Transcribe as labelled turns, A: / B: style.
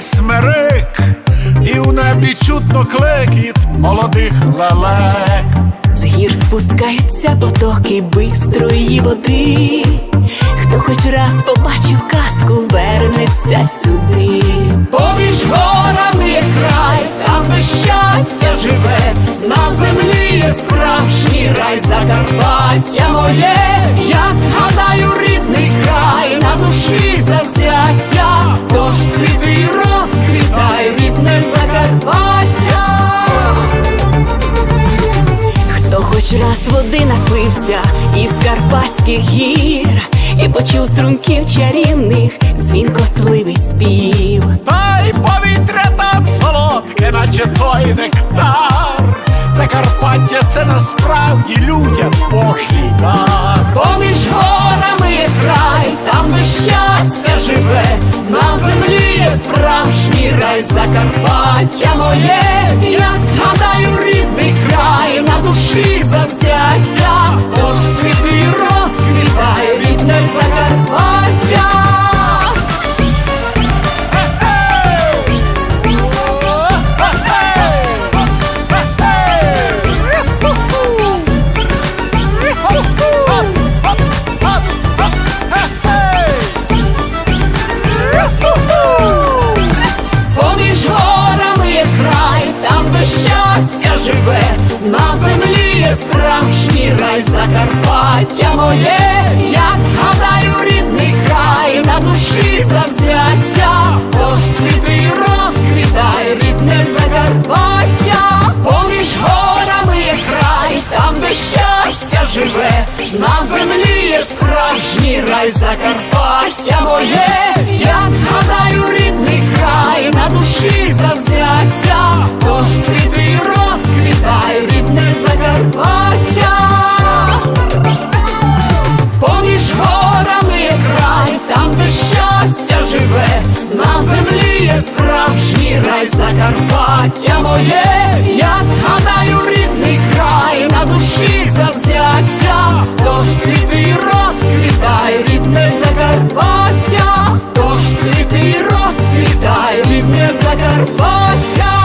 A: смерек, і в небі чутно клекіт молодих лалек. З гір спускаються потоки бистрої води. Хто хоч раз побачив казку, вернеться сюди. Поміж горами є край, там де щастя живе, на землі є справжній рай, Закарпаття моє, Я згадаю рідний край, на душі завзять води напився із Карпатських гір і почув струнків чарівних дзвінкотливий спів.
B: Та й повітря там солодке, наче той нектар. Закарпаття це насправді людям Божий дар.
A: Поміж горами край, там де на душі завзяття, рай Закарпаття моє, як згадаю рідний край, на душі завзяття, тож світи розквітай, рідне Закарпаття, поміж горами є край, там де щастя живе, на землі є справжній рай. Закарпаття моє, життя моє, я згадаю рідний край на душі завзяття, тож світи розквітай, рідне Закарпаття, тож світи розквітай, рідне Закарпаття.